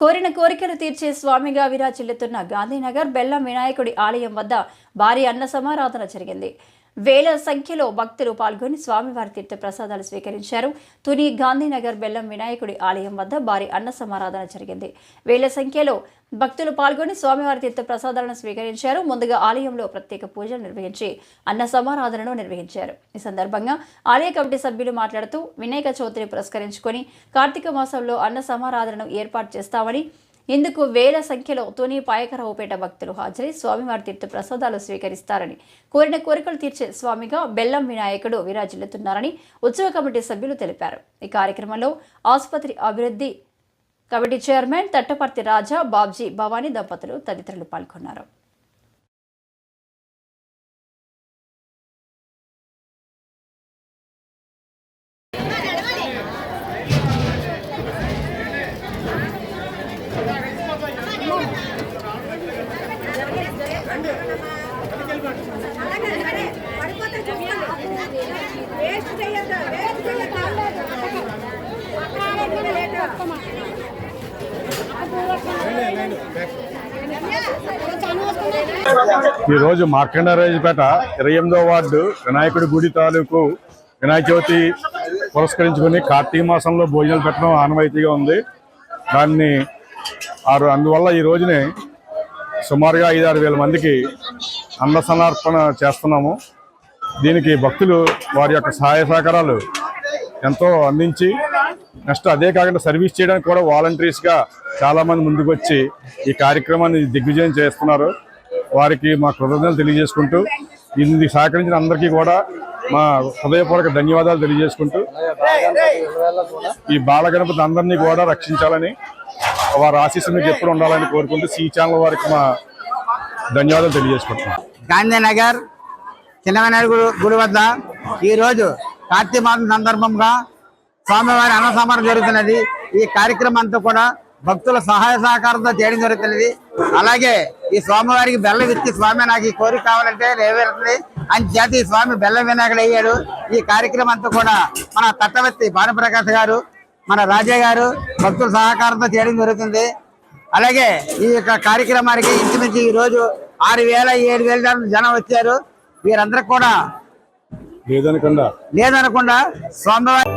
కోరిన కోరికలు తీర్చే స్వామిగా విరాచిల్లుతున్న గాంధీనగర్ బెల్లం వినాయకుడి ఆలయం వద్ద భారీ అన్న సమారాధన జరిగింది. వేల సంఖ్యలో భక్తులు పాల్గొని స్వామివారి తీర్థ ప్రసాదాలు స్వీకరించారు. తుని గాంధీనగర్ బెల్లం వినాయకుడి ఆలయం వద్ద భారీ అన్న సమారాధన జరిగింది. వేల సంఖ్యలో భక్తులు పాల్గొని స్వామివారి తీర్థ ప్రసాదాలను స్వీకరించారు. ముందుగా ఆలయంలో ప్రత్యేక పూజలు నిర్వహించి అన్న సమారాధనను నిర్వహించారు. ఈ సందర్భంగా ఆలయ కమిటీ సభ్యులు మాట్లాడుతూ వినాయక చవితిని పురస్కరించుకొని కార్తీక మాసంలో అన్న సమారాధనను ఏర్పాటు చేస్తామని ఇందుకు వేల సంఖ్యలో తుని పాయకరావుపేట భక్తులు హాజరై స్వామివారి తీర్థ ప్రసాదాలు స్వీకరిస్తారని కోరిన కోరికలు తీర్చే స్వామిగా బెల్లం వినాయకుడు విరాజిల్లుతున్నారని ఉత్సవ కమిటీ సభ్యులు తెలిపారు. ఈ కార్యక్రమంలో ఆసుపత్రి అభివృద్ధి కమిటీ చైర్మన్ తట్టపర్తి రాజా బాబ్జీ భవానీ దంపతులు తదితరులు పాల్గొన్నారు. వేస్ట్ చేయొద్దు వేస్ట్ ఈరోజు మార్కండరాజుపేట ఇరవై ఎనిమిదో వార్డు వినాయకుడి గుడి తాలూకు వినాయక చవితి పురస్కరించుకుని కార్తీక మాసంలో భోజనాలు పెట్టడం ఆనవాయితీగా ఉంది. దాన్ని ఆరు అందువల్ల ఈ రోజునే సుమారుగా ఐదు ఆరు వేల మందికి అన్నసమర్పణ చేస్తున్నాము. దీనికి భక్తులు వారి యొక్క సహాయ సహకారాలు ఎంతో అందించి నెక్స్ట్ అదే కాకుండా సర్వీస్ చేయడానికి కూడా వాలంటీర్స్గా చాలామంది ముందుకు వచ్చి ఈ కార్యక్రమాన్ని దిగ్విజయం చేస్తున్నారు. వారికి మా కృతజ్ఞతలు తెలియజేసుకుంటూ ఇది సహకరించిన అందరికీ కూడా మా హృదయపూర్వక ధన్యవాదాలు తెలియజేసుకుంటూ ఈ బాలగణపతి అందరినీ కూడా రక్షించాలని వారి ఆశీస్సు మీకు ఎప్పుడు ఉండాలని కోరుకుంటూ సి ఛానల్ వారికి మా ధన్యవాదాలు తెలియజేసుకుంటున్నాం. గాంధీనగర్ చిన్నవినాయక గుడి గుడి వద్ద ఈరోజు కార్తీక మాసం సందర్భంగా స్వామివారి అన్నసమరం జరుగుతున్నది. ఈ కార్యక్రమం అంతా కూడా భక్తుల సహాయ సహకారంతో చేయడం జరుగుతున్నది. అలాగే ఈ స్వామివారికి బెల్లం ఇచ్చి స్వామి నాకు ఈ కోరిక కావాలంటే నెరవేరుతుంది. అని చేతి ఈ స్వామి బెల్లం వినాయకుడు అయ్యాడు. ఈ కార్యక్రమం అంతా కూడా మన తట్టవత్తి భానుప్రకాష్ గారు మన రాజా గారు భక్తుల సహకారంతో చేయడం జరుగుతుంది. అలాగే ఈ యొక్క కార్యక్రమానికి ఇంచుమించు ఈ రోజు ఆరు వేల ఏడు వేల జనం వచ్చారు. వీరందరూ కూడా లేదనకుండా లేదనకుండా స్వామివారి